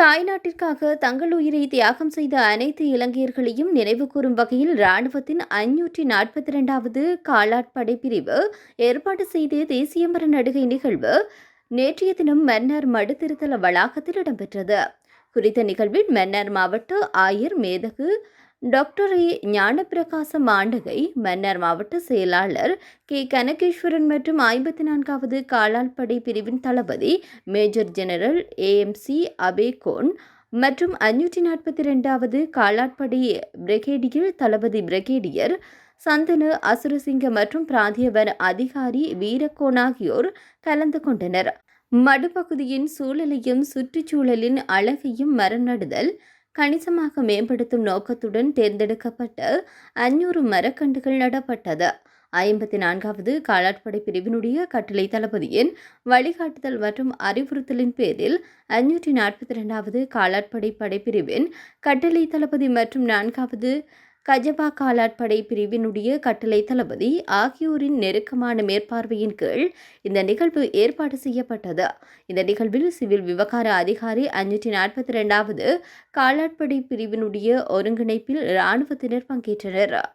தாய்நாட்டிற்காக தங்கள் உயிரை தியாகம் செய்த அனைத்து இலங்கையர்களையும் நினைவுகூரும் வகையில் இராணுவத்தின் ஐநூற்றி நாற்பத்தி இரண்டாவது காலாட்படை பிரிவு ஏற்பாடு செய்த தேசிய மர நடுகை நிகழ்வு நேற்றைய தினம் மன்னர் மடுத்திருத்தல வளாகத்தில் இடம்பெற்றது. குறித்த நிகழ்வில் மன்னர் மாவட்ட ஆயர் மேதகு டாக்டர் ஏ ஞானபிரகாச மாண்டகை மன்னார் மாவட்ட செயலாளர் கே. கனகேஸ்வரன் மற்றும் ஐம்பத்தி நான்காவது காலாள்படை பிரிவின் தளபதி மேஜர் ஜெனரல் ஏஎம்சி அபேகோன் மற்றும் அஞ்சூற்றி நாற்பத்தி ரெண்டாவது காலாட்படை பிரிகேடியர் தளபதி பிரிகேடியர் சந்தனு அசுரசிங்க மற்றும் பிராந்தியவர் அதிகாரி வீரக்கோன் ஆகியோர் கலந்து கொண்டனர். மடுப்பகுதியின் சூழலையும் சுற்றுச்சூழலின் அழகையும் மரநடுதல் கணிசமாக மேம்படுத்தும் நோக்கத்துடன் தேர்ந்தெடுக்கப்பட்ட அஞ்சூறு மரக்கன்றுகள் நடப்பட்டது. ஐம்பத்தி நான்காவது காலாட்படை பிரிவினுடைய கட்டளை தளபதியின் வழிகாட்டுதல் மற்றும் அறிவுறுத்தலின் பேரில் அஞ்சூற்றி நாற்பத்தி இரண்டாவது காலாட்படை படைப்பிரிவின் கட்டளை தளபதி மற்றும் நான்காவது கஜபா காலாட்படை பிரிவினுடைய கட்டளை தளபதி ஆகியோரின் நெருக்கமான மேற்பார்வையின் கீழ் இந்த நிகழ்வு ஏற்பாடு செய்யப்பட்டது. இந்த நிகழ்வில் சிவில் விவகார அதிகாரி அஞ்சூற்றி நாற்பத்தி இரண்டாவது காலாட்படை பிரிவினுடைய ஒருங்கிணைப்பில் இராணுவத்தினர் பங்கேற்றனர்.